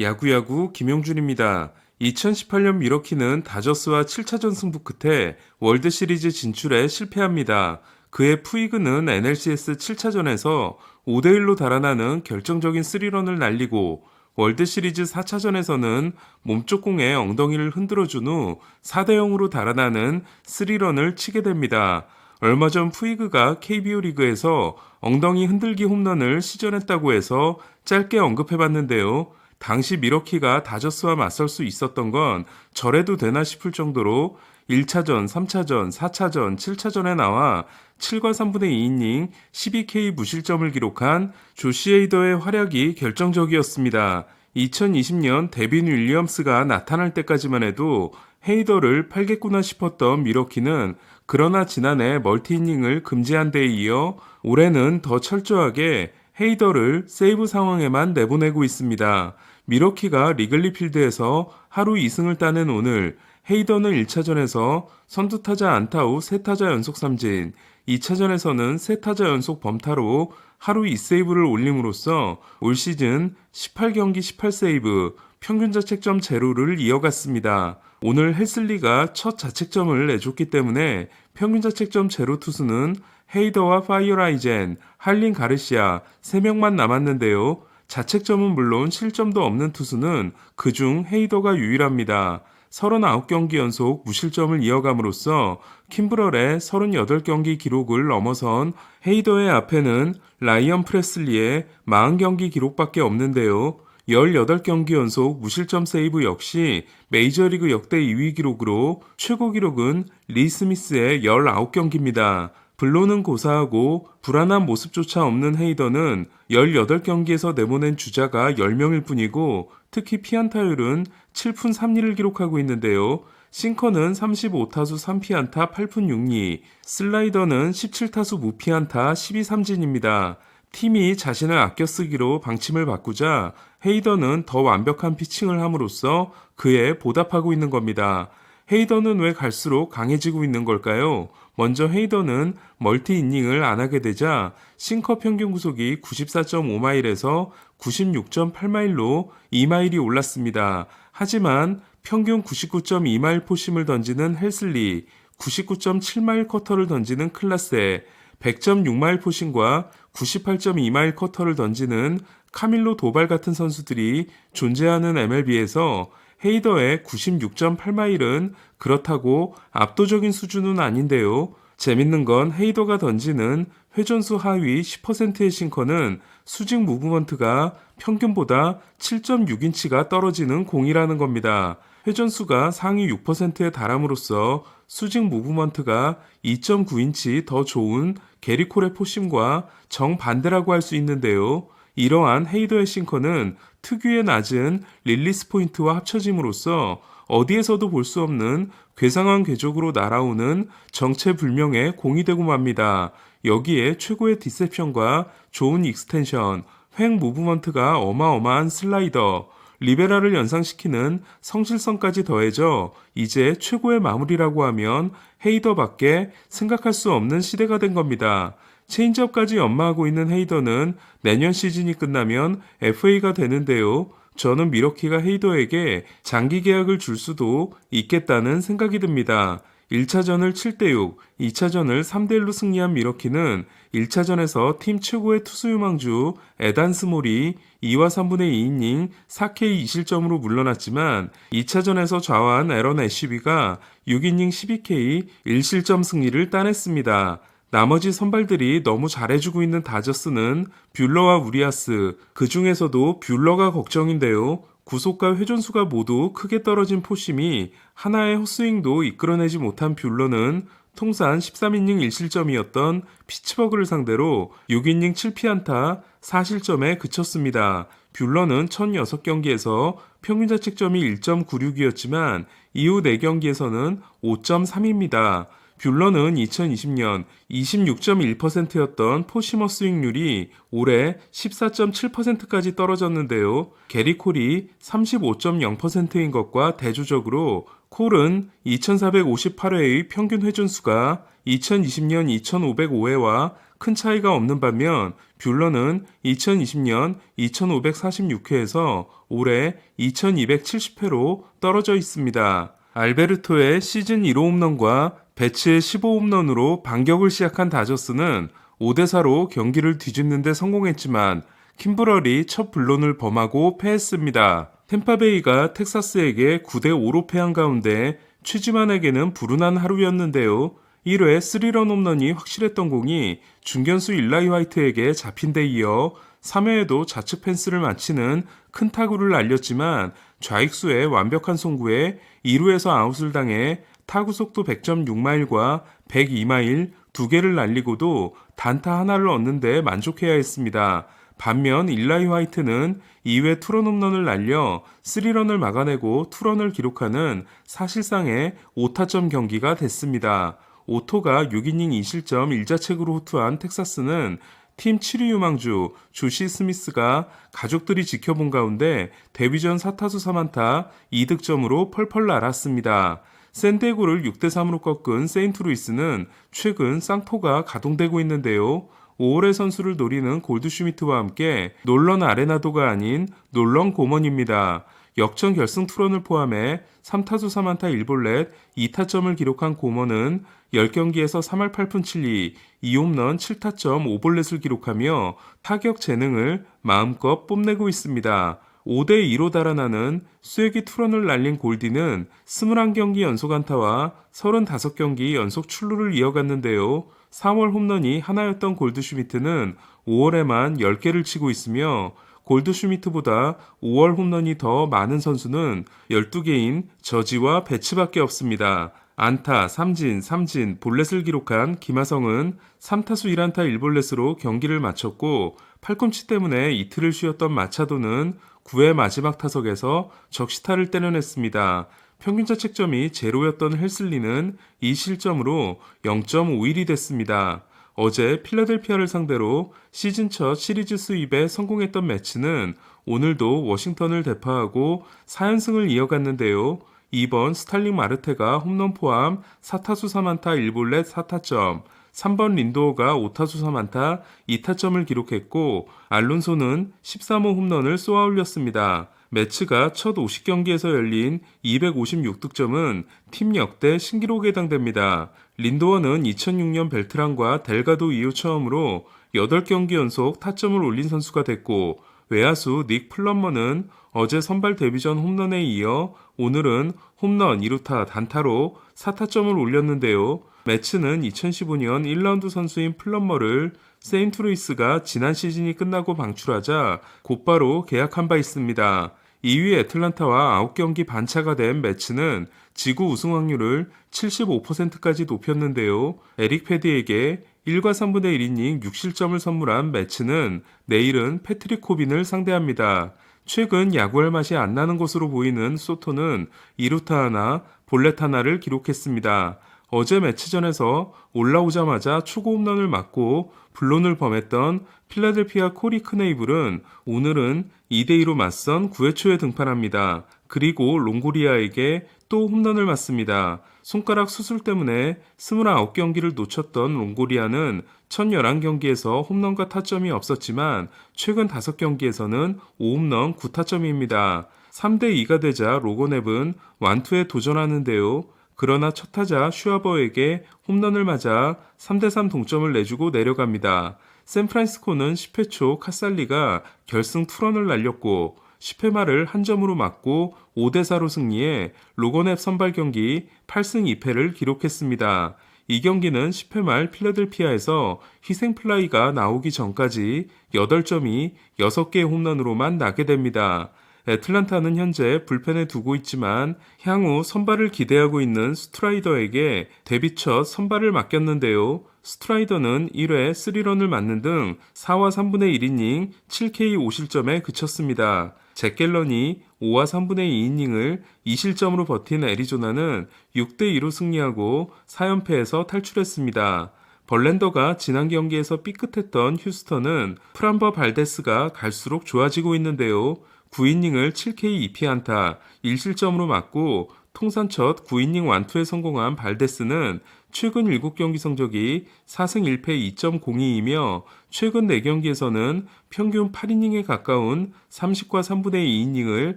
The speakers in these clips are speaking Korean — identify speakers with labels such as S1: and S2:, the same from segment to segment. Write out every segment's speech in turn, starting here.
S1: 야구야구 김용준입니다. 2018년 미러키는 다저스와 7차전 승부 끝에 월드시리즈 진출에 실패합니다. 그의 푸이그는 NLCS 7차전에서 5대1로 달아나는 결정적인 스리런을 날리고 월드시리즈 4차전에서는 몸쪽 공에 엉덩이를 흔들어준 후 4대0으로 달아나는 스리런을 치게 됩니다. 얼마 전 푸이그가 KBO 리그에서 엉덩이 흔들기 홈런을 시전했다고 해서 짧게 언급해봤는데요. 당시 미러키가 다저스와 맞설 수 있었던 건 저래도 되나 싶을 정도로 1차전, 3차전, 4차전, 7차전에 나와 7과 3분의 2이닝 12K 무실점을 기록한 조시 에이더의 활약이 결정적이었습니다. 2020년 데빈 윌리엄스가 나타날 때까지만 해도 헤이더를 팔겠구나 싶었던 미러키는 그러나 지난해 멀티이닝을 금지한 데에 이어 올해는 더 철저하게 헤이더를 세이브 상황에만 내보내고 있습니다. 미러키가 리글리 필드에서 하루 2승을 따낸 오늘 헤이더는 1차전에서 선두타자 안타 후 3타자 연속 삼진, 2차전에서는 3타자 연속 범타로 하루 2세이브를 올림으로써 올 시즌 18경기 18세이브, 평균 자책점 제로를 이어갔습니다. 오늘 헬슬리가 첫 자책점을 내줬기 때문에 평균 자책점 제로 투수는 헤이더와 파이어라이젠, 할린 가르시아 3명만 남았는데요. 자책점은 물론 실점도 없는 투수는 그중 헤이더가 유일합니다. 39경기 연속 무실점을 이어감으로써 킴브럴의 38경기 기록을 넘어선 헤이더의 앞에는 라이언 프레슬리의 40경기 기록밖에 없는데요. 18경기 연속 무실점 세이브 역시 메이저리그 역대 2위 기록으로 최고 기록은 리 스미스의 19경기입니다. 블로는 고사하고 불안한 모습조차 없는 헤이더는 18경기에서 내보낸 주자가 10명일 뿐이고 특히 피안타율은 7푼 3리를 기록하고 있는데요. 싱커는 35타수 3피안타 8푼 6리, 슬라이더는 17타수 무피안타 12삼진입니다. 팀이 자신을 아껴 쓰기로 방침을 바꾸자 헤이더는 더 완벽한 피칭을 함으로써 그에 보답하고 있는 겁니다. 헤이더는 왜 갈수록 강해지고 있는 걸까요? 먼저 헤이더는 멀티 이닝을 안 하게 되자 싱커 평균 구속이 94.5마일에서 96.8마일로 2마일이 올랐습니다. 하지만 평균 99.2마일 포심을 던지는 헬슬리, 99.7마일 커터를 던지는 클라세, 100.6마일 포심과 98.2마일 커터를 던지는 카밀로 도발 같은 선수들이 존재하는 MLB에서 헤이더의 96.8마일은 그렇다고 압도적인 수준은 아닌데요. 재밌는 건 헤이더가 던지는 회전수 하위 10%의 싱커는 수직 무브먼트가 평균보다 7.6인치가 떨어지는 공이라는 겁니다. 회전수가 상위 6%에 달함으로써 수직 무브먼트가 2.9인치 더 좋은 게리콜의 포심과 정반대라고 할 수 있는데요. 이러한 헤이더의 싱커는 특유의 낮은 릴리스 포인트와 합쳐짐으로써 어디에서도 볼 수 없는 괴상한 궤적으로 날아오는 정체불명의 공이 되고 맙니다. 여기에 최고의 디셉션과 좋은 익스텐션, 횡 무브먼트가 어마어마한 슬라이더, 리베라를 연상시키는 성실성까지 더해져 이제 최고의 마무리라고 하면 헤이더밖에 생각할 수 없는 시대가 된 겁니다. 체인지업까지 연마하고 있는 헤이더는 내년 시즌이 끝나면 FA가 되는데요. 저는 미러키가 헤이더에게 장기 계약을 줄 수도 있겠다는 생각이 듭니다. 1차전을 2대6, 2차전을 3대1로 승리한 미러키는 1차전에서 팀 최고의 투수 유망주 에단 스몰이 2와 3분의 2이닝 4K 2실점으로 물러났지만 2차전에서 좌완 에런 애쉬비가 6이닝 12K 1실점 승리를 따냈습니다. 나머지 선발들이 너무 잘해주고 있는 다저스는 뷰러와 우리아스, 그 중에서도 뷰러가 걱정인데요. 구속과 회전수가 모두 크게 떨어진 포심이 하나의 헛스윙도 이끌어내지 못한 뷰러는 통산 13이닝 1실점이었던 피츠버그를 상대로 6이닝 7피안타 4실점에 그쳤습니다. 뷰러는 1006경기에서 평균 자책점이 1.96이었지만 이후 4경기에서는 5.3입니다. 뷰러는 2020년 26.1%였던 포시머 스윙률이 올해 14.7%까지 떨어졌는데요. 게리 콜이 35.0%인 것과 대조적으로 콜은 2458회의 평균 회전수가 2020년 2505회와 큰 차이가 없는 반면 뷰러는 2020년 2546회에서 올해 2270회로 떨어져 있습니다. 알베르토의 시즌 1호 홈런과 배츠의 15홈런으로 반격을 시작한 다저스는 5대4로 경기를 뒤집는 데 성공했지만 킴브럴이 첫 블론을 범하고 패했습니다. 템파베이가 텍사스에게 9대5로 패한 가운데 최지만에게는 불운한 하루였는데요. 1회 3런 홈런이 확실했던 공이 중견수 일라이 화이트에게 잡힌 데 이어 3회에도 좌측 펜스를 마치는 큰 타구를 날렸지만 좌익수의 완벽한 송구에 2루에서 아웃을 당해 타구 속도 100.6마일과 102마일 두 개를 날리고도 단타 하나를 얻는데 만족해야 했습니다. 반면 일라이 화이트는 2회 투런 홈런을 날려 3런을 막아내고 투런을 기록하는 사실상의 5타점 경기가 됐습니다. 오토가 6이닝 2실점 1자책으로 호투한 텍사스는 팀 7위 유망주 조시 스미스가 가족들이 지켜본 가운데 데뷔전 4타수 3안타 2득점으로 펄펄 날았습니다. 샌디에고를 6대3으로 꺾은 세인트루이스는 최근 쌍포가 가동되고 있는데요. 5월의 선수를 노리는 골드슈미트와 함께 놀런 아레나도가 아닌 놀런 고먼입니다. 역전 결승 투런을 포함해 3타수 3안타 1볼넷 2타점을 기록한 고먼은 10경기에서 3할 8푼 7리 2홈런 7타점 5볼넷을 기록하며 타격 재능을 마음껏 뽐내고 있습니다. 5대 2로 달아나는 쐐기 투런을 날린 골디는 21경기 연속 안타와 35경기 연속 출루를 이어갔는데요. 3월 홈런이 하나였던 골드슈미트는 5월에만 10개를 치고 있으며 골드슈미트보다 5월 홈런이 더 많은 선수는 12개인 저지와 배치밖에 없습니다. 안타, 삼진, 삼진, 볼넷을 기록한 김하성은 3타수 1안타 1볼넷으로 경기를 마쳤고 팔꿈치 때문에 이틀을 쉬었던 마차도는 9회 마지막 타석에서 적시타를 때려냈습니다. 평균 자책점이 제로였던 헬슬리는 이 실점으로 0.51이 됐습니다. 어제 필라델피아를 상대로 시즌 첫 시리즈 수입에 성공했던 매치는 오늘도 워싱턴을 대파하고 4연승을 이어갔는데요. 2번 스탈링 마르테가 홈런 포함 4타수 3안타 1볼넷 4타점, 3번 린도어가 5타수 3안타 2타점을 기록했고 알론소는 13호 홈런을 쏘아 올렸습니다. 매치가 첫 50경기에서 열린 256득점은 팀 역대 신기록에 해당됩니다. 린도어는 2006년 벨트란과 델가도 이후 처음으로 8경기 연속 타점을 올린 선수가 됐고 외야수 닉 플럼머는 어제 선발 데뷔전 홈런에 이어 오늘은 홈런 2루타 단타로 4타점을 올렸는데요. 매치는 2015년 1라운드 선수인 플럼머를 세인트루이스가 지난 시즌이 끝나고 방출하자 곧바로 계약한 바 있습니다. 2위 애틀란타와 9경기 반차가 된 매치는 지구 우승 확률을 75%까지 높였는데요. 에릭 패디에게 1과 3분의 1이닝 6실점을 선물한 매치는 내일은 패트릭 코빈을 상대합니다. 최근 야구할 맛이 안 나는 것으로 보이는 소토는 2루타 하나, 볼넷 하나를 기록했습니다. 어제 매치전에서 올라오자마자 초고 홈런을 맞고 블론을 범했던 필라델피아 코리 크네이블은 오늘은 2대2로 맞선 9회 초에 등판합니다. 그리고 롱고리아에게 또 홈런을 맞습니다. 손가락 수술 때문에 29경기를 놓쳤던 롱고리아는 첫 11경기에서 홈런과 타점이 없었지만 최근 5경기에서는 5홈런 9타점입니다. 3대2가 되자 로고넵은 완투에 도전하는데요. 그러나 첫 타자 슈아버에게 홈런을 맞아 3대3 동점을 내주고 내려갑니다. 샌프란시스코는 10회 초 카살리가 결승 투런을 날렸고 10회 말을 한 점으로 맞고 5대 4로 승리해 로건앱 선발 경기 8승 2패를 기록했습니다. 이 경기는 10회 말 필라델피아에서 희생 플라이가 나오기 전까지 8점이 6개의 홈런으로만 나게 됩니다. 애틀란타는 현재 불펜에 두고 있지만 향후 선발을 기대하고 있는 스트라이더에게 데뷔 첫 선발을 맡겼는데요. 스트라이더는 1회 3런을 맞는 등 4와 3분의 1이닝 7K 5실점에 그쳤습니다. 잭 갤런이 5와 3분의 2이닝을 2실점으로 버틴 애리조나는 6대2로 승리하고 4연패에서 탈출했습니다. 벌렌더가 지난 경기에서 삐끗했던 휴스턴은 프람버 발데스가 갈수록 좋아지고 있는데요. 9이닝을 7K 2피 안타 1실점으로 맞고 통산 첫 9이닝 완투에 성공한 발데스는 최근 7경기 성적이 4승 1패 2.02이며 최근 4경기에서는 평균 8이닝에 가까운 30과 3분의 2이닝을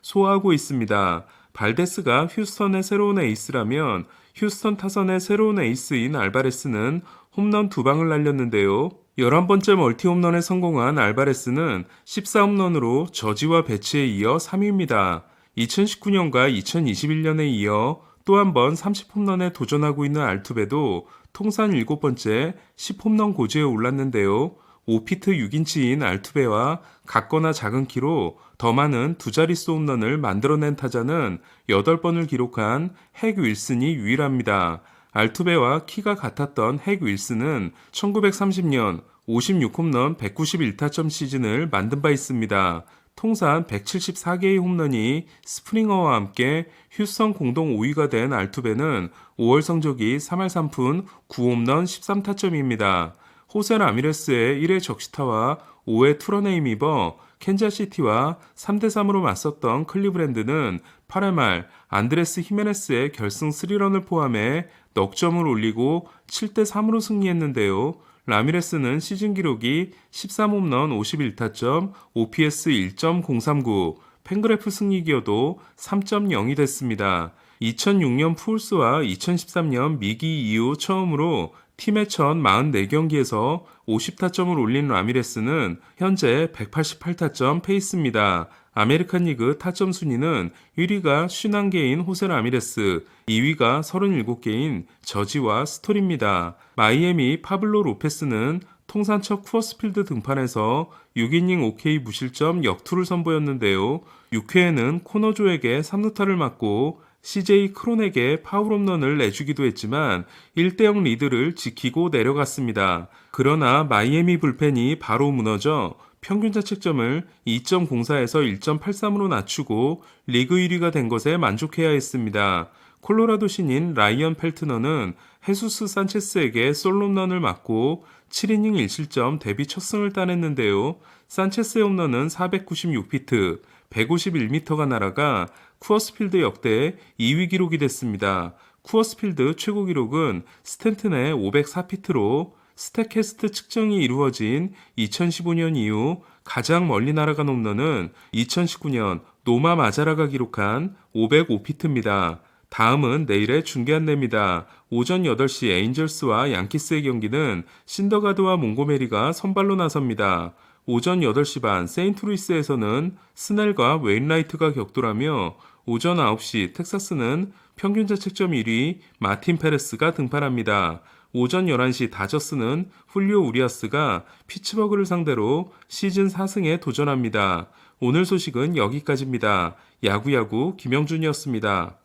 S1: 소화하고 있습니다. 발데스가 휴스턴의 새로운 에이스라면 휴스턴 타선의 새로운 에이스인 알바레스는 홈런 두 방을 날렸는데요. 11번째 멀티 홈런에 성공한 알바레스는 14홈런으로 저지와 배치에 이어 3위입니다. 2019년과 2021년에 이어 또 한 번 30홈런에 도전하고 있는 알투베도 통산 7번째 10홈런 고지에 올랐는데요. 5피트 6인치인 알투베와 같거나 작은 키로 더 많은 두 자릿수 홈런을 만들어낸 타자는 8번을 기록한 핵 윌슨이 유일합니다. 알투베와 키가 같았던 핵 윌슨은 1930년 56홈런 191타점 시즌을 만든 바 있습니다. 통산 174개의 홈런이 스프링어와 함께 휴스턴 공동 5위가 된 알투베는 5월 성적이 3할 3푼 9홈런 13타점입니다. 호세 라미레스의 1회 적시타와 5회 투런에 힘입어 캔자시티와 3대3으로 맞섰던 클리브랜드는 8회 말 안드레스 히메네스의 결승 3런을 포함해 넉 점을 올리고 7대3으로 승리했는데요. 라미레스는 시즌 기록이 13홈런 51타점, OPS 1.039, 팬그래프 승리기여도 3.0이 됐습니다. 2006년 풀스와 2013년 미기 이후 처음으로 팀의 첫 44경기에서 50타점을 올린 라미레스는 현재 188타점 페이스입니다. 아메리칸 리그 타점 순위는 1위가 51개인 호세 라미레스, 2위가 37개인 저지와 스토리입니다. 마이애미 파블로 로페스는 통산 첫 쿠어스필드 등판에서 6이닝 OK 무실점 역투를 선보였는데요. 6회에는 코너조에게 3루타를 맞고 CJ 크론에게 파울 홈런을 내주기도 했지만 1대0 리드를 지키고 내려갔습니다. 그러나 마이애미 불펜이 바로 무너져 평균 자책점을 2.04에서 1.83으로 낮추고 리그 1위가 된 것에 만족해야 했습니다. 콜로라도 신인 라이언 펠트너는 헤수스 산체스에게 솔홈런을 맞고 7이닝 1실점 데뷔 첫 승을 따냈는데요. 산체스의 홈런은 496피트, 151m가 날아가 쿠어스필드 역대 2위 기록이 됐습니다. 쿠어스필드 최고 기록은 스탠튼의 504피트로 스태캐스트 측정이 이루어진 2015년 이후 가장 멀리 날아간 홈런은 2019년 노마 마자라가 기록한 505피트입니다. 다음은 내일의 중계 안내입니다. 오전 8시 에인절스와 양키스의 경기는 신더가드와 몽고메리가 선발로 나섭니다. 오전 8시 반 세인트루이스에서는 스넬과 웨인라이트가 격돌하며 오전 9시 텍사스는 평균 자책점 1위 마틴 페레스가 등판합니다. 오전 11시 다저스는 훌리오 우리아스가 피츠버그를 상대로 시즌 4승에 도전합니다. 오늘 소식은 여기까지입니다. 야구야구 김영준이었습니다.